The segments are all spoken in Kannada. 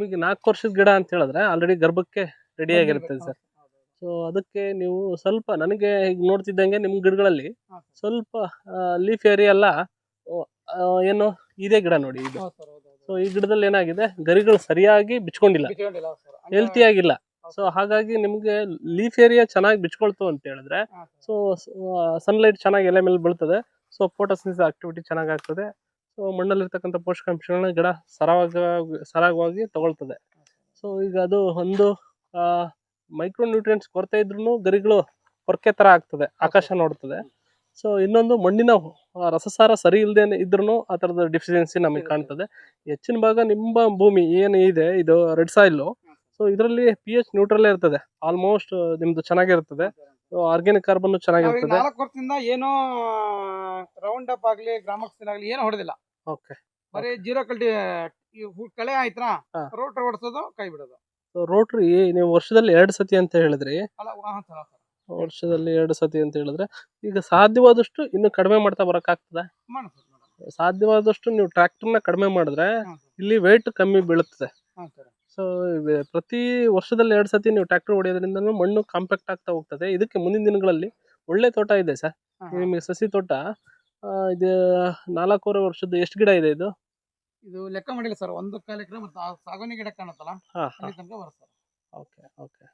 ನಿಮಗೆ ನಾಲ್ಕು ವರ್ಷದ ಗಿಡ ಅಂತ ಹೇಳಿದ್ರೆ ಆಲ್ರೆಡಿ ಗರ್ಭಕ್ಕೆ ರೆಡಿ ಆಗಿರುತ್ತೆ ಸರ್ ಸೊ ಅದಕ್ಕೆ ನೀವು ಸ್ವಲ್ಪ ನನಗೆ ಈಗ ನೋಡ್ತಿದ್ದಂಗೆ ನಿಮ್ಮ ಗಿಡಗಳಲ್ಲಿ ಸ್ವಲ್ಪ ಲೀಫ್ ಏರಿಯಾ ಎಲ್ಲ ಏನು ಇದೇ ಗಿಡ ನೋಡಿ ಇದು. ಸೊ ಈ ಗಿಡದಲ್ಲಿ ಏನಾಗಿದೆ? ಗರಿಗಳು ಸರಿಯಾಗಿ ಬಿಚ್ಕೊಂಡಿಲ್ಲ. ಹೆಲ್ತಿ ಆಗಿಲ್ಲ. ಸೊ ಹಾಗಾಗಿ ನಿಮಗೆ ಲೀಫ್ ಏರಿಯಾ ಚೆನ್ನಾಗಿ ಬಿಚ್ಕೊಳ್ತು ಅಂತ ಹೇಳಿದ್ರೆ ಸೊ ಸನ್ಲೈಟ್ ಚೆನ್ನಾಗಿ ಎಲೆ ಮೇಲೆ ಬೀಳ್ತದೆ. ಸೊ ಫೋಟೋಸಿನ್ಸ್ ಆಕ್ಟಿವಿಟಿ ಚೆನ್ನಾಗಿ ಆಗ್ತದೆ. ಮಣ್ಣಲ್ಲಿರ್ತಕ್ಕಂಥ ಪೋಷಕಾಂಶಗಳನ್ನ ಗಿಡ ಸರಾಗ ಸರಾಗವಾಗಿ ತಗೊಳ್ತದೆ. ಸೊ ಈಗ ಅದು ಒಂದು ಮೈಕ್ರೋ ನ್ಯೂಟ್ರಿಯೆಂಟ್ಸ್ ಕೊರತೆ ಇದ್ರೂ ಗರಿಗಳು ಕೊರಕೆ ತರ ಆಗ್ತದೆ. ಆಕಾಶ ನೋಡ್ತದೆ. ಸೊ ಇನ್ನೊಂದು ಮಣ್ಣಿನ ರಸಸಾರ ಸರಿ ಇಲ್ಲದೆ ಇದ್ರೂ ಆ ಥರದ ಡಿಫಿಷಿಯನ್ಸಿ ನಮಗೆ ಕಾಣ್ತದೆ. ಹೆಚ್ಚಿನ ಭಾಗ ನಿಮ್ಮ ಭೂಮಿ ಏನು ಇದೆ ಇದು ರೆಡ್ ಸಾಯಿಲ್ ಸೊ ಇದರಲ್ಲಿ ಪಿ ಎಚ್ ನ್ಯೂಟ್ರಲ್ ಇರ್ತದೆ. ಆಲ್ಮೋಸ್ಟ್ ನಿಮ್ದು ಚೆನ್ನಾಗಿರ್ತದೆ. ಆರ್ಗ್ಯಾನಿಕ್ ಕಾರ್ಬನ್ ಚೆನ್ನಾಗಿರ್ತದೆ. ನಾಲ್ಕು ವರ್ಷದಿಂದ ಏನೋ ರೌಂಡ್ ಅಪ್ ಆಗ್ಲಿ ಗ್ರಾಮಕ್ಸಿನ್ ಆಗ್ಲಿ ಏನು ಹೊಡೆದಿಲ್ಲ. ಓಕೆ ಬರೀ ಜೀರೋ ಕಲ್ಟಿ ಕಳೆ ಆಯ್ತಾ ಹಾ. ರೋಟರ್ ಓಡಿಸೋದು ಕೈ ಬಿಡೋದು. ರೋಟ್ರಿ ನೀವು ವರ್ಷದಲ್ಲಿ ಎರಡು ಸತಿ ಅಂತ ಹೇಳಿದ್ರಿ. ಅಲ್ಲ ಹಾ ಸರ್ ಹಾ ಸರ್. ವರ್ಷದಲ್ಲಿ ಎರಡು ಸತಿ ಅಂತ ಹೇಳಿದ್ರೆ ಈಗ ಸಾಧ್ಯವಾದಷ್ಟು ಇನ್ನು ಕಡಿಮೆ ಮಾಡ್ತಾ ಬರೋಕ್ಕಾಗ್ತದೆ? ಆಗ್ತದ ಸರ್ ಸಾಧ್ಯವಾದಷ್ಟು ನೀವು ಟ್ರ್ಯಾಕ್ಟರ್ನ ಕಡಿಮೆ ಮಾಡಿದ್ರೆ ಹಾ ಸರ್. ಇಲ್ಲಿ ವೆಯ್ಟ್ ಕಮ್ಮಿ ಬೀಳುತ್ತದೆ. ಹಾ ಸರ್. ಸೊ ಪ್ರತಿ ವರ್ಷದಲ್ಲಿ ಎರಡು ಸತಿ ನೀವು ಟ್ರ್ಯಾಕ್ಟರ್ ಹೊಡೆಯೋದ್ರಿಂದ ಮಣ್ಣು ಕಾಂಪ್ಯಾಕ್ಟ್ ಆಗ್ತಾ ಹೋಗ್ತದೆ. ಇದಕ್ಕೆ ಮುಂದಿನ ದಿನಗಳಲ್ಲಿ ಒಳ್ಳೆ ತೋಟ ಇದೆ ಸರ್. ಹಾ, ಹಾ. ನಿಮಗೆ ಸಸಿ ತೋಟ ಇದು ನಾಲ್ಕೂವರೆ ವರ್ಷದ ಎಷ್ಟು ಗಿಡ ಇದೆ ಇದು? ಇದು ಲೆಕ್ಕ ಮಾಡಿಲ್ಲ ಸರ್ ಒಂದು ಕಾಲು ಎಕರೆ ಮತ್ತು ಸಾಗುವಾನಿ ಗಿಡ ಕಾಣುತ್ತಲ್ಲ ಹಾ ಹಾ. ಅಲ್ಲಿ ತನಕ ಬರುತ್ತೆ ಸರ್. Okay okay.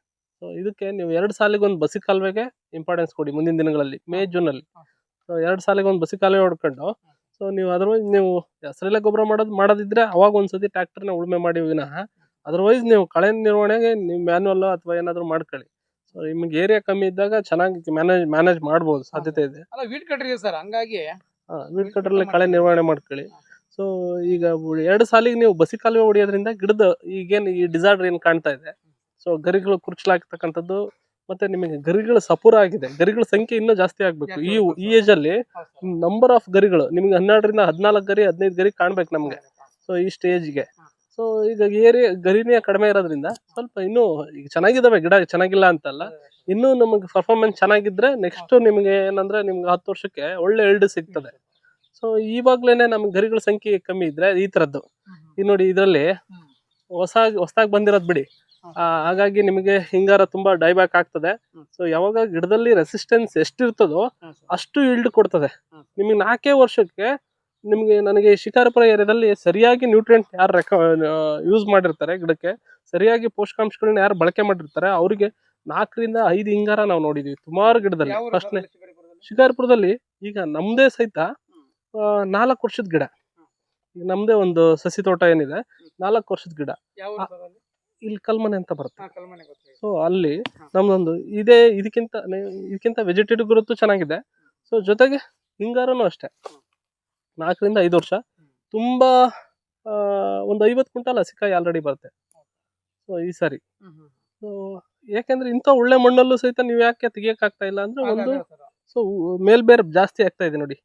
ಸೊ ಇದಕ್ಕೆ ನೀವು ಎರಡು ಸಾಲಿಗೆ ಒಂದು ಬಸಿ ಕಾಲುವೆಗೆ ಇಂಪಾರ್ಟೆನ್ಸ್ ಕೊಡಿ ಮುಂದಿನ ದಿನಗಳಲ್ಲಿ ಮೇ ಜೂನ್ ಅಲ್ಲಿ. ಹಾ. ಸೊ ಎರಡು ಸಾಲಿಗೆ ಒಂದು ಬಸಿ ಕಾಲುವೆ ಹೊಡ್ಕೊಂಡು ಸೊ ನೀವು ಅದರ್ವೈಸ್ ನೀವು ಹೆಸರೆಲ್ಲ ಗೊಬ್ಬರ ಮಾಡೋದು ಮಾಡೋದಿದ್ರೆ ಅವಾಗ ಒಂದ್ಸತಿ ಟ್ರ್ಯಾಕ್ಟರ್ನ ಉಳುಮೆ ಮಾಡಿ ವಿನಃ ಅದರ್ವೈಸ್ ನೀವು ಕಳೆ ನಿರ್ವಹಣೆಗೆ ನೀವು ಮ್ಯಾನ್ಯಲ್ ಅಥವಾ ಏನಾದರೂ ಮಾಡ್ಕೊಳ್ಳಿ. ನಿಮಗೆ ಏರಿಯಾ ಕಮ್ಮಿ ಇದ್ದಾಗ ಚೆನ್ನಾಗಿ ಮ್ಯಾನೇಜ್ ಮ್ಯಾನೇಜ್ ಮಾಡ್ಬೋದು ಸಾಧ್ಯತೆ ಇದೆ. ಅಲ್ಲ ವೀಟ್ ಕಟ್ರಿ ಸರ್ ಹಂಗಾಗಿ. ವೀಡ್ ಕಳೆ ನಿರ್ವಹಣೆ ಮಾಡ್ಕೊಳ್ಳಿ. ಸೊ ಈಗ ಎರಡು ಸಾಲಿಗೆ ನೀವು ಬಸಿ ಕಾಲುವೆ ಹೊಡೆಯೋದ್ರಿಂದ ಗಿಡದ ಈಗೇನು ಈ ಡಿಸಾರ್ಡರ್ ಏನು ಕಾಣ್ತಾ ಇದೆ? ಸೊ ಗರಿಗಳು ಕುರ್ಚಲಾಗ್ತಕ್ಕಂಥದ್ದು ಮತ್ತೆ ನಿಮಗೆ ಗರಿಗಳ ಸಪೂರ ಆಗಿದೆ. ಗರಿಗಳ ಸಂಖ್ಯೆ ಇನ್ನೂ ಜಾಸ್ತಿ ಆಗ್ಬೇಕು. ಈ ಈ ಏಜ್ ಅಲ್ಲಿ ನಂಬರ್ ಆಫ್ ಗರಿಗಳು ನಿಮಗೆ ಹನ್ನೆರಡರಿಂದ ಹದಿನಾಲ್ಕು ಗರಿ ಹದಿನೈದು ಗರಿ ಕಾಣ್ಬೇಕು ನಮಗೆ. ಸೊ ಈ ಸ್ಟೇಜ್ಗೆ ಸೊ ಈಗ ಏರಿಯಾ ಗರಿನೇ ಕಡಿಮೆ ಇರೋದ್ರಿಂದ ಸ್ವಲ್ಪ ಇನ್ನೂ ಈಗ ಚೆನ್ನಾಗಿದ್ದಾವೆ ಗಿಡ ಚೆನ್ನಾಗಿಲ್ಲ ಅಂತಲ್ಲ ಇನ್ನೂ ನಮಗೆ ಪರ್ಫಾರ್ಮೆನ್ಸ್ ಚೆನ್ನಾಗಿದ್ರೆ ನೆಕ್ಸ್ಟ್ ನಿಮಗೆ ಏನಂದ್ರೆ ನಿಮ್ಗೆ ಹತ್ತು ವರ್ಷಕ್ಕೆ ಒಳ್ಳೆ ಎಲ್ಡ್ ಸಿಗ್ತದೆ ಸೊ ಇವಾಗ್ಲೇನೆ ನಮ್ಗೆ ಗರಿಗಳ ಸಂಖ್ಯೆ ಕಮ್ಮಿ ಇದ್ರೆ ಈ ತರದ್ದು. ಈಗ ನೋಡಿ ಇದರಲ್ಲಿ. ಹೊಸ ಹೊಸದಾಗಿ ಬಂದಿರೋದು ಬಿಡಿ ಹಾಗಾಗಿ ನಿಮಗೆ ಹಿಂಗಾರ ತುಂಬಾ ಡೈಬ್ಯಾಕ್ ಆಗ್ತದೆ. ಸೊ ಯಾವಾಗ ಗಿಡದಲ್ಲಿ ರೆಸಿಸ್ಟೆನ್ಸ್ ಎಷ್ಟಿರ್ತದೋ ಅಷ್ಟು ಇಲ್ಡ್ ಕೊಡ್ತದೆ. ನಿಮಗೆ ನಾಲ್ಕೇ ವರ್ಷಕ್ಕೆ ನಿಮಗೆ ನನಗೆ ಶಿಕಾರಪುರ ಏರಿಯಾದಲ್ಲಿ ಸರಿಯಾಗಿ ನ್ಯೂಟ್ರಿಯೆಂಟ್ ಯಾರು ರೆಕ ಯೂಸ್ ಮಾಡಿರ್ತಾರೆ ಗಿಡಕ್ಕೆ ಸರಿಯಾಗಿ ಪೋಷಕಾಂಶಗಳನ್ನ ಯಾರು ಬಳಕೆ ಮಾಡಿರ್ತಾರೆ ಅವರಿಗೆ ನಾಲ್ಕರಿಂದ ಐದು ಹಿಂಗಾರ ನಾವು ನೋಡಿದ್ದೀವಿ ಸುಮಾರು ಗಿಡದಲ್ಲಿ. ಫಸ್ಟ್ನೇ ಶಿಕಾರಿಪುರದಲ್ಲಿ? ಈಗ ನಮ್ಮದೇ ಸಹಿತ ನಾಲ್ಕು ವರ್ಷದ ಗಿಡ. ಈಗ ನಮ್ದೇ ಒಂದು ಸಸಿ ತೋಟ ಏನಿದೆ ನಾಲ್ಕು ವರ್ಷದ ಗಿಡ? ಇಲ್ಲಿ ಕಲ್ಮನೆ ಅಂತ ಬರುತ್ತೆ. ಸೊ ಅಲ್ಲಿ ನಮ್ದೊಂದು ಇದೇ ಇದಕ್ಕಿಂತ ಇದಕ್ಕಿಂತ ವೆಜಿಟೇಟಿವ್ ಗ್ರೋತ್ ಚೆನ್ನಾಗಿದೆ. ಸೊ ಜೊತೆಗೆ ಹಿಂಗಾರನು ಅಷ್ಟೇ. ನಾಲ್ಕರಿಂದ ಐದು ವರ್ಷ. ತುಂಬಾ ಒಂದು ಐವತ್ತು ಕ್ವಿಂಟಲ್ ಹಸಿಕಾಯಿ ಆಲ್ರೆಡಿ ಬರುತ್ತೆ. ಸೊ ಈ ಸಾರಿ. ಸೊ ಯಾಕೆಂದ್ರೆ ಇಂಥ ಒಳ್ಳೆ ಮಣ್ಣಲ್ಲೂ ಸಹಿತ ನೀವು ಯಾಕೆ ತೆಗಿಯಕ್ ಆಗ್ತಾ ಇಲ್ಲ ಅಂದ್ರೆ ಒಂದು ಸೊ ಮೇಲ್ಬೇರ್ ಜಾಸ್ತಿ ಆಗ್ತಾ ಇದೆ ನೋಡಿ.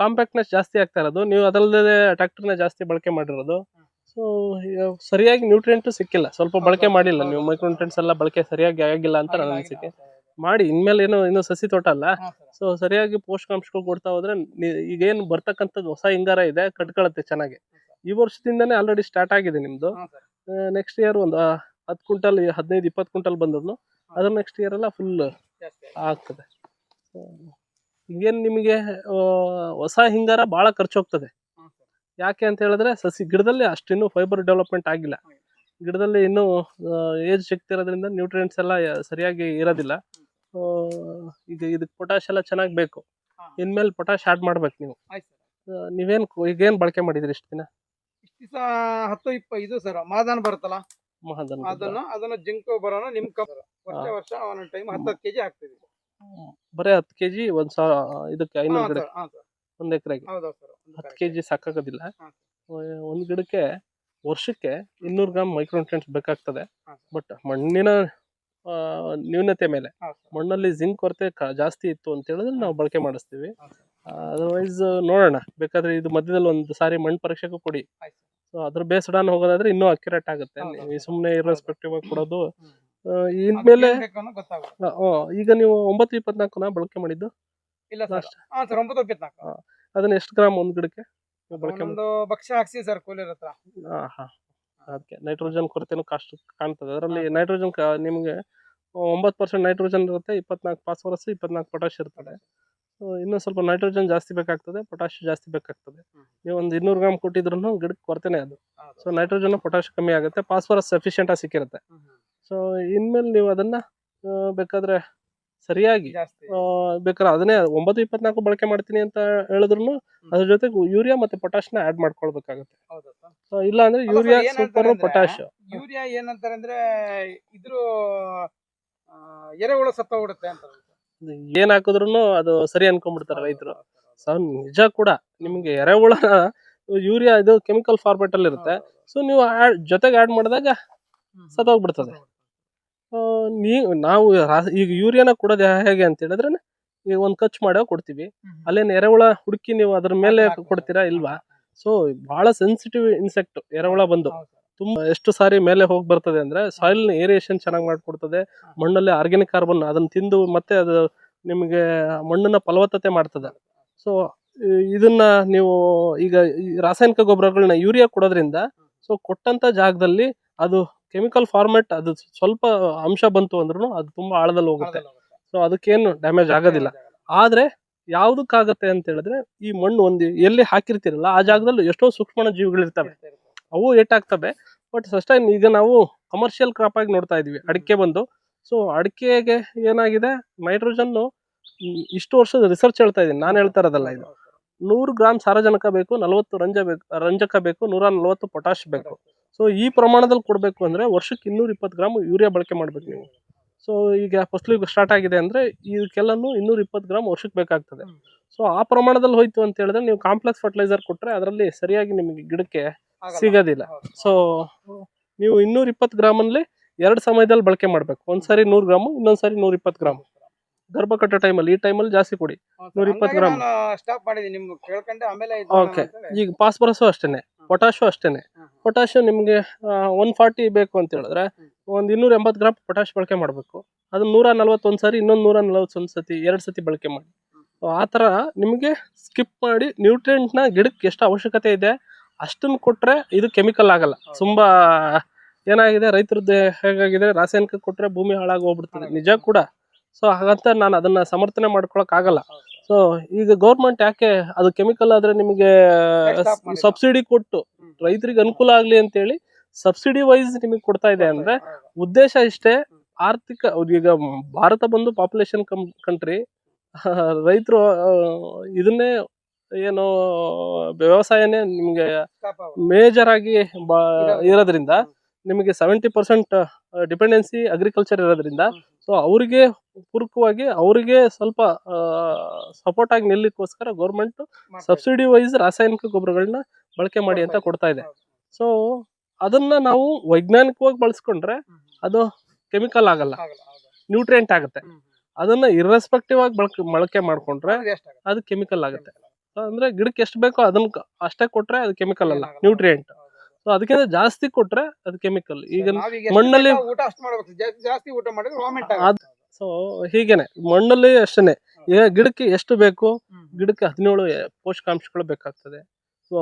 ಕಾಂಪ್ಯಾಕ್ಟ್ನೆಸ್ ಜಾಸ್ತಿ ಆಗ್ತಾ ಇರೋದು. ನೀವು ಅದಲ್ಲದೆ ಟ್ರ್ಯಾಕ್ಟರ್ನ ಜಾಸ್ತಿ ಬಳಕೆ ಮಾಡಿರೋದು. ಸೊ ಸರಿಯಾಗಿ ನ್ಯೂಟ್ರಿಯೆಂಟ್ ಸಿಕ್ಕಿಲ್ಲ. ಸ್ವಲ್ಪ ಬಳಕೆ ಮಾಡಿಲ್ಲ. ನೀವು ಮೈಕ್ರೋ ನ್ಯೂಟ್ರಿಯೆಂಟ್ಸ್ ಎಲ್ಲ ಬಳಕೆ ಸರಿಯಾಗಿ ಆಗಿಲ್ಲ ಅಂತ ನನ್ನ ಅನಿಸಿಕೆ. ಮಾಡಿ ಇನ್ಮೇಲೆ ಏನು ಇನ್ನು ಸಸಿ ತೋಟ ಅಲ್ಲ? ಹಾ, ಸರ್. ಸೊ ಸರಿಯಾಗಿ ಪೋಷಕಾಂಶಗಳು ಕೊಡ್ತಾ ಹೋದ್ರೆ ನಿ- ಈಗೇನು ಬರ್ತಕ್ಕಂಥದ್ದು ಹೊಸ ಹಿಂಗಾರ ಇದೆ ಕಟ್ಕೊಳತ್ತೆ ಚೆನ್ನಾಗಿ. ಈ ವರ್ಷದಿಂದನೇ ಆಲ್ರೆಡಿ ಸ್ಟಾರ್ಟ್ ಆಗಿದೆ ನಿಮ್ದು. ಹಾ, ಸರ್. ನೆಕ್ಸ್ಟ್ ಇಯರ್ ಒಂದು ಹತ್ತು ಕ್ವಿಂಟಲ್ ಹದಿನೈದು ಇಪ್ಪತ್ತು ಕ್ವಿಂಟಲ್ ಬಂದ್ರು ಅದ್ರ ನೆಕ್ಸ್ಟ್ ಇಯರ್ ಎಲ್ಲ ಫುಲ್ ಜಾಸ್ತಿ. ಆಗ್ತದೆ. ಈಗೇನು ನಿಮಗೆ ಆ, ಹೊಸ ಹಿಂಗಾರ ಭಾಳ ಖರ್ಚು ಹೋಗ್ತದೆ. ಹಾ, ಸರ್. ಯಾಕೆ ಅಂತ ಹೇಳಿದ್ರೆ ಸಸಿ ಗಿಡದಲ್ಲಿ ಅಷ್ಟಿನ್ನೂ ಫೈಬರ್ ಡೆವಲಪ್ಮೆಂಟ್ ಆಗಿಲ್ಲ. ಗಿಡದಲ್ಲಿ ಇನ್ನೂ ಏಜ್ ಶಕ್ತಿ ಇರೋದ್ರಿಂದ ನ್ಯೂಟ್ರಿಯೆಂಟ್ಸ್ ಎಲ್ಲ ಯ- ಸರಿಯಾಗಿ ಇರೋದಿಲ್ಲ. ಈಗ ಇದಕ್ಕೆ ಪೊಟ್ಯಾಶ್ ಎಲ್ಲ ಚೆನ್ನಾಗಿ ಬೇಕು. ಇನ್ಮೇಲೆ ಪೊಟ್ಯಾಶ್ ಆ್ಯಡ್ ಮಾಡ್ಬೇಕು ನೀವು. ನೀವೇನು ಈಗೇನ್ ಬಳಕೆ ಮಾಡಿದ್ರಿ ಇಷ್ಟು ದಿನ? ಇಷ್ಟು ದಿವಸ ಹತ್ತು ಇಪ್ಪ ಇದು ಸರ್. ಮಾದನ ಬರುತ್ತಲ್ಲ? ಮಹಾದನ ಅದನ್ನ ಅದನ್ನ ಜಿಂಕ ಬರೋಣ ನಿಮ್ ಕಪ್ ವರ್ಷ. ವರ್ಷ ಒಂದೊಂದು ಟೈಮ್ ಹತ್ತು ಕೆಜಿ ಹಾಕ್ತೀವಿ ಬರೀ ಹತ್ತು ಕೆಜಿ ಒಂದ್ ಸಾವಿರ ಇದಕ್ಕೆ ಐನೂರು ಗಿಡ. ಒಂದ್ ಎಕರೆಗೆ. ಹತ್ತು. ಕೆಜಿ ಸಾಕಾಗೋದಿಲ್ಲ. ಒಂದು ಗಿಡಕ್ಕೆ ವರ್ಷಕ್ಕೆ ಇನ್ನೂರು ಗ್ರಾಮ್ ಮೈಕ್ರೋನ್ಯೂಟ್ರಿಯೆಂಟ್ಸ್ ಬೇಕಾಗ್ತದೆ. ಬಟ್ ಮಣ್ಣಿನ ನ್ಯೂನತೆ ಮೇಲೆ. ಮಣ್ಣಲ್ಲಿ ಜಿಂಕ್ ಕೊರತೆ ಜಾಸ್ತಿ ಇತ್ತು ಅಂತ ಹೇಳಿದ್ರೆ ನಾವು ಬಳಕೆ ಮಾಡಿಸ್ತೀವಿ. ಅದರ್ವೈಸ್ ನೋಡೋಣ. ಬೇಕಾದ್ರೆ ಇದು ಮಧ್ಯದಲ್ಲಿ ಒಂದು ಸಾರಿ ಮಣ್ಣು ಪರೀಕ್ಷೆಗೂ ಕೊಡಿ. ಸೊ ಅದ್ರ ಬೇಸ್ಡ್ ಆನ್ ಹೋಗೋದಾದ್ರೆ ಇನ್ನೂ ಅಕ್ಯುರೇಟ್ ಆಗುತ್ತೆ. ಸುಮ್ಮನೆ ಇರ್ರೆಸ್ಪೆಕ್ಟಿವ್ ಆಗಿ ಕೊಡೋದು. ಇನ್ಮೇಲೆ ಈಗ ನೀವು ಒಂಬತ್ತು ಇಪ್ಪತ್ನಾಲ್ಕುನ ಬಳಕೆ ಮಾಡಿದ್ದು? ಇಲ್ಲ ಸರ್. ಒಂಬತ್ತು ಇಪ್ಪತ್ನಾಲ್ಕು. ಅದನ್ನ ಎಷ್ಟು ಗ್ರಾಮ್ ಒಂದ್ ಗಿಡಕ್ಕೆ? ಬಳಕೆ ಒಂದು ಭಕ್ಷ್ಯ ಹಾಕ್ಸಿ ಸರ್ ಕೂಲಿಯರ್ ಹತ್ರ. ಹಾ ಹಾ ಅದಕ್ಕೆ ನೈಟ್ರೋಜನ್ ಕೊರತೆನೂ ಕಾಸ್ಟ್ ಕಾಣ್ತದೆ. ಅದರಲ್ಲಿ ನೈಟ್ರೋಜನ್ ನಿಮಗೆ ಒಂಬತ್ತು ಪರ್ಸೆಂಟ್ ನೈಟ್ರೋಜನ್ ಇರುತ್ತೆ ಇಪ್ಪತ್ನಾಲ್ಕು ಫಾಸ್ಫರಸ್ ಇಪ್ಪತ್ನಾಲ್ಕು ಪೊಟ್ಯಾಶ್ ಇರ್ತದೆ. ಸೊ ಇನ್ನೂ ಸ್ವಲ್ಪ ನೈಟ್ರೋಜನ್ ಜಾಸ್ತಿ ಬೇಕಾಗ್ತದೆ ಪೊಟ್ಯಾಶ್ ಜಾಸ್ತಿ ಬೇಕಾಗ್ತದೆ. ನೀವು ಒಂದು ಇನ್ನೂರು ಗ್ರಾಮ್ ಕೊಟ್ಟಿದ್ರು ಗಿಡಕ್ಕೆ ಕೊರತೆನೇ ಅದು. ಸೊ ನೈಟ್ರೋಜನ್ ಪೊಟ್ಯಾಶ್ ಕಮ್ಮಿ ಆಗುತ್ತೆ ಫಾಸ್ಫರಸ್ ಸಫಿಷಿಯೆಂಟ್ ಆಗಿ ಸಿಕ್ಕಿರುತ್ತೆ. ಸೊ ಇನ್ಮೇಲೆ ನೀವು ಅದನ್ನ ಬೇಕಾದ್ರೆ ಸರಿಯಾಗಿ ಬೇಕಾದ್ರೆ ಅದನ್ನೇ ಒಂಬತ್ತು ಇಪ್ಪತ್ನಾಲ್ಕು ಬಳಕೆ ಮಾಡ್ತೀನಿ ಅಂತ ಹೇಳಿದ್ರು ಅದ್ರ ಜೊತೆಗೆ ಯೂರಿಯಾ ಮತ್ತೆ ಪೊಟ್ಯಾಶ್ನ ಆಡ್ ಮಾಡ್ಕೊಳ್ಬೇಕಾಗುತ್ತೆ. ಇಲ್ಲ ಅಂದ್ರೆ ಯೂರಿಯಾ ಸೂಪರ್ ಪೊಟ್ಯಾಶ್ ಯೂರಿಯಾ ಏನಂತಾರೆ ಅಂದ್ರೆ ಇದ್ರು ಎರೆಹುಳ ಎರೆಹುಳ ಸತ್ತೋಗ್ಬಿಡುತ್ತೆ ಅಂತ ಏನ್ ಹಾಕಿದ್ರು ಅದು ಸರಿ ಅನ್ಕೊಂಡ್ಬಿಡ್ತಾರೆ ರೈತರು. ಸೊ ನಿಜ ಕೂಡ ನಿಮ್ಗೆ ಎರೆಹುಳ ಯೂರಿಯಾ ಇದು ಕೆಮಿಕಲ್ ಫಾರ್ಮೆಟ್ ಅಲ್ಲಿ ಇರುತ್ತೆ ಸೊ ನೀವು ಜೊತೆಗೆ ಆಡ್ ಮಾಡಿದಾಗ ಸತ್ತೋಗ್ಬಿಡ್ತದೆ. ಆ, ನೀವು ರಾ- ಈಗ ಯೂರಿಯಾನ ಕೊಡೋದು ಹೇಗೆ ಅಂತ ಹೇಳಿದ್ರೆ ಈಗ ಒಂದು ಖರ್ಚು ಮಾಡೋ ಕೊಡ್ತೀವಿ. ಅಲ್ಲೇನು ಎರೆಹುಳ ಹುಡುಕಿ ನೀವು ಅದ್ರ ಮೇಲೆ ಕೊಡ್ತೀರಾ ಇಲ್ವಾ? ಸೊ ಬಹಳ ಸೆನ್ಸಿಟಿವ್ ಇನ್ಸೆಕ್ಟ್ ಎರೆಹುಳ ಬಂದು. ತುಂಬಾ ಎಷ್ಟು ಸಾರಿ ಮೇಲೆ ಹೋಗಿ ಬರ್ತದೆ ಅಂದ್ರೆ ಸಾಯಿಲ್ ಏರಿಯೇಷನ್ ಚೆನ್ನಾಗಿ ಮಾಡ್ಕೊಡ್ತದೆ. ಮಣ್ಣಲ್ಲಿ ಆರ್ಗ್ಯಾನಿಕ್ ಕಾರ್ಬನ್ ಅದನ್ನ ತಿಂದು ಮತ್ತೆ ಅದು ನಿಮಗೆ ಮಣ್ಣನ್ನ ಫಲವತ್ತತೆ ಮಾಡ್ತದೆ. ಸೊ ಇದನ್ನ ನೀವು ಈಗ ಈ ರಾಸಾಯನಿಕ ಗೊಬ್ಬರಗಳನ್ನ ಯೂರಿಯಾ ಕೊಡೋದ್ರಿಂದ ಸೊ ಕೊಟ್ಟಂತ ಜಾಗದಲ್ಲಿ ಅದು ಕೆಮಿಕಲ್ ಫಾರ್ಮೆಟ್ ಅದು ಸ್ವಲ್ಪ ಅಂಶ ಬಂತು ಅಂದ್ರೂ ಅದು ತುಂಬಾ ಆಳದಲ್ಲಿ ಹೋಗುತ್ತೆ. ಸೊ ಅದಕ್ಕೇನು ಡ್ಯಾಮೇಜ್ ಆಗೋದಿಲ್ಲ. ಆದ್ರೆ ಯಾವ್ದಕ್ಕಾಗತ್ತೆ ಅಂತ ಹೇಳಿದ್ರೆ ಈ ಮಣ್ಣು ಒಂದು ಎಲ್ಲಿ ಹಾಕಿರ್ತಿರಲ್ಲ ಆ ಜಾಗದಲ್ಲಿ ಎಷ್ಟೋ ಸೂಕ್ಷ್ಮ ಜೀವಿಗಳಿರ್ತವೆ. ಅವು ಏಟಾಗ್ತವೆ. ಬಟ್ ಸಸ್ಟೈನ್ ಈಗ ನಾವು ಕಮರ್ಷಿಯಲ್ ಕ್ರಾಪ್ ಆಗಿ ನೋಡ್ತಾ ಇದೀವಿ ಅಡಿಕೆ ಬಂದು. ಸೊ ಅಡಿಕೆಗೆ ಏನಾಗಿದೆ? ನೈಟ್ರೋಜನ್ ಇಷ್ಟು ವರ್ಷದ ರಿಸರ್ಚ್ ಹೇಳ್ತಾ ಇದೀನಿ ನಾನು ಹೇಳ್ತಾ ಇರೋದಲ್ಲ ಇದು. ನೂರು ಗ್ರಾಮ್ ಸಾರಜನಕ ಬೇಕು ನಲವತ್ತು ರಂಜ ಬೇಕು ರಂಜಕ ಬೇಕು ನೂರ ನಲವತ್ತು ಪೊಟಾಶ್ ಬೇಕು. ಸೊ ಈ ಪ್ರಮಾಣದಲ್ಲಿ ಕೊಡಬೇಕು ಅಂದರೆ ವರ್ಷಕ್ಕೆ ಇನ್ನೂರ ಇಪ್ಪತ್ತು ಗ್ರಾಮ್ ಯೂರಿಯಾ ಬಳಕೆ ಮಾಡಬೇಕು ನೀವು. ಸೊ ಈಗ ಫಸ್ಲು ಸ್ಟಾರ್ಟ್ ಆಗಿದೆ ಅಂದರೆ ಇದಕ್ಕೆಲ್ಲನೂ ಇನ್ನೂರ ಇಪ್ಪತ್ತು ಗ್ರಾಮ್ ವರ್ಷಕ್ಕೆ ಬೇಕಾಗ್ತದೆ. ಸೊ ಆ ಪ್ರಮಾಣದಲ್ಲಿ ಹೋಯಿತು ಅಂತ ಹೇಳಿದ್ರೆ ನೀವು ಕಾಂಪ್ಲೆಕ್ಸ್ ಫರ್ಟಿಲೈಸರ್ ಕೊಟ್ಟರೆ ಅದರಲ್ಲಿ ಸರಿಯಾಗಿ ನಿಮಗೆ ಗಿಡಕ್ಕೆ ಸಿಗೋದಿಲ್ಲ. ಸೊ ನೀವು ಇನ್ನೂರ ಇಪ್ಪತ್ತು ಗ್ರಾಮಲ್ಲಿ ಎರಡು ಸಮಯದಲ್ಲಿ ಬಳಕೆ ಮಾಡಬೇಕು. ಒಂದು ಸಾರಿ ನೂರು ಗ್ರಾಮು ಇನ್ನೊಂದ್ಸರಿ ನೂರ ಇಪ್ಪತ್ತು ಗ್ರಾಮ್. ಗರ್ಭ ಕಟ್ಟೋ ಟೈಮಲ್ಲಿ ಈ ಟೈಮಲ್ಲಿ ಜಾಸ್ತಿ ಕೊಡಿ. ನೂರ ಇಪ್ಪತ್ತು ಗ್ರಾಮ್. ಓಕೆ. ಈಗ ಫಾಸ್ಫರಸ್ಸು ಅಷ್ಟೇ ಪೊಟ್ಯಾಶು ಅಷ್ಟೇನೆ. ಪೊಟ್ಯಾಶು ನಿಮಗೆ ಒನ್ ಫಾರ್ಟಿ ಬೇಕು ಅಂತ ಹೇಳಿದ್ರೆ ಒಂದು ಇನ್ನೂರ ಎಂಬತ್ತು ಗ್ರಾಮ್ ಪೊಟ್ಯಾಶ್ ಬಳಕೆ ಮಾಡಬೇಕು. ಅದನ್ನ ನೂರ ನಲ್ವತ್ತೊಂದು ಸರಿ ಇನ್ನೊಂದು ನೂರ ನಲ್ವತ್ತೊಂದು ಸತಿ ಎರಡು ಸತಿ ಬಳಕೆ ಮಾಡಿ. ಆತರ ಆ ಥರ ನಿಮಗೆ ಸ್ಕಿಪ್ ಮಾಡಿ ನ್ಯೂಟ್ರಿಯೆಂಟ್ನ ಗಿಡಕ್ಕೆ ಎಷ್ಟು ಅವಶ್ಯಕತೆ ಇದೆ ಅಷ್ಟನ್ನು ಕೊಟ್ರೆ ಇದು ಕೆಮಿಕಲ್ ಆಗಲ್ಲ. ತುಂಬ ಏನಾಗಿದೆ ರೈತರದ್ದು ಹೇಗಾಗಿದೆ ರಾಸಾಯನಿಕ ಕೊಟ್ರೆ ಭೂಮಿ ಹಾಳಾಗಿ ಹೋಗ್ಬಿಡ್ತದೆ. ನಿಜ ಕೂಡ. ಸೊ ಹಾಗಂತ ನಾನು ಅದನ್ನ ಸಮರ್ಥನೆ ಮಾಡ್ಕೊಳಕ್ ಆಗಲ್ಲ. ಹೌದು. ಸರ್. ಸೊ ಈಗ ಗೌರ್ಮೆಂಟ್ ಯಾಕೆ ಅದು ಕೆಮಿಕಲ್ ಆದ್ರೆ ನಿಮಗೆ ಸಬ್ಸಿಡಿ ಕೊಟ್ಟು ರೈತರಿಗೆ ಅನುಕೂಲ ಆಗ್ಲಿ ಅಂತೇಳಿ ಸಬ್ಸಿಡಿ ವೈಸ್ ನಿಮಗೆ ಕೊಡ್ತಾ ಇದೆ ಅಂದ್ರೆ ಉದ್ದೇಶ ಇಷ್ಟೇ ಆರ್ಥಿಕ ಈಗ ಭಾರತ ಬಂದು ಪಾಪ್ಯುಲೇಷನ್ ಕಂ ಕಂಟ್ರಿ ರೈತರು ಇದನ್ನೇ ಏನು ವ್ಯವಸಾಯನೇ ನಿಮಗೆ ಮೇಜರ್ ಆಗಿ ಬಾ- ಇರೋದ್ರಿಂದ. ನಿಮಗೆ ಸೆವೆಂಟಿ ಪರ್ಸೆಂಟ್ ಡಿಪೆಂಡೆನ್ಸಿ ಅಗ್ರಿಕಲ್ಚರ್ ಇರೋದ್ರಿಂದ. ಸೊ ಅವರಿಗೆ ಪೂರಕವಾಗಿ ಅವರಿಗೆ ಸ್ವಲ್ಪ ಸಪೋರ್ಟ್ ಆಗಿ ನಿಲ್ಲಕ್ಕೋಸ್ಕರ ಗೌರ್ಮೆಂಟ್ ಸಬ್ಸಿಡಿ ವೈಸ್ ರಾಸಾಯನಿಕ ಗೊಬ್ಬರಗಳನ್ನ ಬಳಕೆ ಮಾಡಿ ಅಂತ ಕೊಡ್ತಾ ಇದೆ. ಸೊ ಅದನ್ನ ನಾವು ವೈಜ್ಞಾನಿಕವಾಗಿ ಬಳಸ್ಕೊಂಡ್ರೆ ಅದು ಕೆಮಿಕಲ್ ಆಗಲ್ಲ ನ್ಯೂಟ್ರಿಯೆಂಟ್ ಆಗುತ್ತೆ. ಅದನ್ನ ಇರ್ರೆಸ್ಪೆಕ್ಟಿವ್ ಆಗಿ ಬಳಕೆ ಬಳಕೆ ಮಾಡ್ಕೊಂಡ್ರೆ ಅದು ಕೆಮಿಕಲ್ ಆಗುತ್ತೆ ಅಂದ್ರೆ ಗಿಡಕ್ಕೆ ಎಷ್ಟು ಬೇಕೋ ಅದನ್ನ ಅಷ್ಟೇ ಕೊಟ್ರೆ ಅದು ಕೆಮಿಕಲ್ ಅಲ್ಲ. ನ್ಯೂಟ್ರಿಯೆಂಟ್. ಸೊ ಅದಕ್ಕಿಂತ ಜಾಸ್ತಿ ಕೊಟ್ರೆ ಅದು ಕೆಮಿಕಲ್ ಈಗ ಮಣ್ಣಲ್ಲಿ- ಊಟ ಅಷ್ಟು ಮಾಡ್ಬೇಕು. ಜಾಸ್ತಿ ಊಟ ಮಾಡಿದ್ರೆ ವಾಮಿಟ್ ಅದ್- ಸೊ ಹೀಗೇನೆ. ಮಣ್ಣಲ್ಲಿ ಅಷ್ಟೇನೆ. ಈಗ ಗಿಡಕ್ಕೆ ಎಷ್ಟು ಬೇಕು? ಗಿಡಕ್ಕೆ ಹದಿನೇಳು ಪೋಷಕಾಂಶಗಳು ಬೇಕಾಗ್ತದೆ. ಸೊ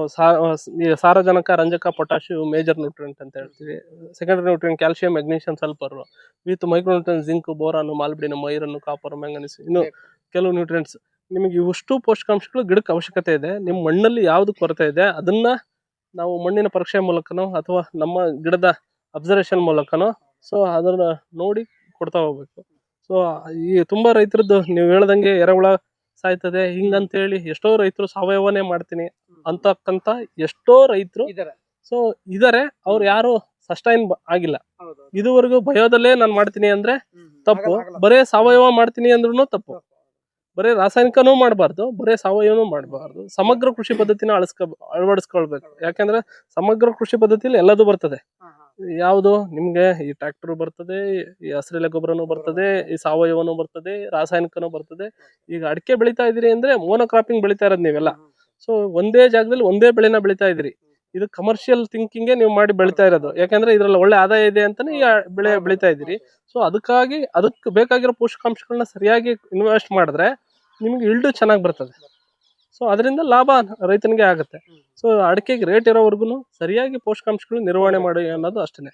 ಸಾರಜನಕ ರಂಜಕ ಪೊಟ್ಯಾಶಿಯಂ ಮೇಜರ್ ನ್ಯೂಟ್ರಿಯೆಂಟ್ ಅಂತ ಹೇಳ್ತೀವಿ. Secondary nutrient calcium magnesium sulphur with micro nutrient zinc boron molybdenum ಮೈರನ್ನು copper manganese ಇನ್ನು ಕೆಲವು ನ್ಯೂಟ್ರಿಯೆಂಟ್ಸ್ ನಿಮಗೆ ಇಷ್ಟು ಪೋಷಕಾಂಶಗಳು ಗಿಡಕ್ಕೆ ಅವಶ್ಯಕತೆ ಇದೆ. ನಿಮ್ಮ ಮಣ್ಣಲ್ಲಿ ಯಾವ್ದು ಕೊರತೆ ಇದೆ ಅದನ್ನ ನಾವು ಮಣ್ಣಿನ ಪರೀಕ್ಷೆ ಮೂಲಕನೋ ಅಥವಾ ನಮ್ಮ ಗಿಡದ ಅಬ್ಸರ್ವೇಷನ್ ಮೂಲಕನೋ ಸೊ ಅದನ್ನ ನೋಡಿ ಕೊಡ್ತಾ ಹೋಗ್ಬೇಕು. ಸೊ ಈ ತುಂಬಾ ರೈತರದ್ದು ನೀವು ಹೇಳ್ದಂಗೆ ಎರೆಹುಳ ಸಾಯ್ತದೆ ಹಿಂಗಂತೇಳಿ ಎಷ್ಟೋ ರೈತರು ಸಾವಯವನೇ ಮಾಡ್ತೀನಿ ಅಂತಕ್ಕಂತ ಎಷ್ಟೋ ರೈತರು ಸೊ ಇದಾರೆ ಅವ್ರು ಯಾರು ಸಸ್ಟೈನ್ ಆಗಿಲ್ಲ. ಇದುವರೆಗೂ ಭಯೋದಲ್ಲೇ ನಾನು ಮಾಡ್ತೀನಿ ಅಂದ್ರೆ ತಪ್ಪು. ಬರೇ ಸಾವಯವ ಮಾಡ್ತೀನಿ ಅಂದ್ರೂ ತಪ್ಪು. ಬರೇ ರಾಸಾಯನಿಕನೂ ಮಾಡಬಾರ್ದು ಬರೀ ಸಾವಯವನೂ ಮಾಡಬಾರ್ದು. ಸಮಗ್ರ ಕೃಷಿ ಪದ್ಧತಿನ ಅಳಸ್ಕ ಅಳವಡಿಸ್ಕೊಳ್ಬೇಕು. ಯಾಕೆಂದ್ರೆ ಸಮಗ್ರ ಕೃಷಿ ಪದ್ಧತಿಯಲ್ಲಿ ಎಲ್ಲದೂ ಬರ್ತದೆ. ಯಾವುದು? ನಿಮ್ಗೆ ಈ ಟ್ರ್ಯಾಕ್ಟರ್ ಬರ್ತದೆ ಈ ಹಸಿರೆಲೆ ಗೊಬ್ಬರನೂ ಬರ್ತದೆ ಈ ಸಾವಯವನೂ ಬರ್ತದೆ ರಾಸಾಯನಿಕನೂ ಬರ್ತದೆ. ಈಗ ಅಡಿಕೆ ಬೆಳಿತಾ ಇದೀರಿ ಅಂದ್ರೆ ಮೋನೋ ಕ್ರಾಪಿಂಗ್ ಬೆಳಿತಾ ಇರೋದು ನೀವೆಲ್ಲ. ಸೊ ಒಂದೇ ಜಾಗದಲ್ಲಿ ಒಂದೇ ಬೆಳೆನ ಬೆಳಿತಾ ಇದ್ರಿ ಇದು ಕಮರ್ಷಿಯಲ್ ಥಿಂಕಿಂಗೇ ನೀವು ಮಾಡಿ ಬೆಳಿತಾ ಇರೋದು. ಯಾಕಂದ್ರೆ ಇದ್ರಲ್ಲಿ ಒಳ್ಳೆ ಆದಾಯ ಇದೆ ಅಂತಾನೆ ಈ ಬೆಳೆ ಬೆಳಿತಾ ಇದ್ದೀರಿ. ಸೊ ಅದಕ್ಕಾಗಿ ಅದಕ್ಕೆ ಬೇಕಾಗಿರೋ ಪೋಷಕಾಂಶಗಳನ್ನ ಸರಿಯಾಗಿ ಇನ್ವೆಸ್ಟ್ ಮಾಡಿದ್ರೆ ನಿಮ್ಗೆ ಇಲ್ಡು ಚೆನ್ನಾಗಿ ಬರ್ತದೆ. ಸೊ ಅದರಿಂದ ಲಾಭ ರೈತನಿಗೆ ಆಗುತ್ತೆ. ಸೊ ಅಡಿಕೆಗೆ ರೇಟ್ ಇರೋವರೆಗೂ ಸರಿಯಾಗಿ ಪೋಷಕಾಂಶಗಳು ನಿರ್ವಹಣೆ ಮಾಡಿ ಅನ್ನೋದು ಅಷ್ಟೇ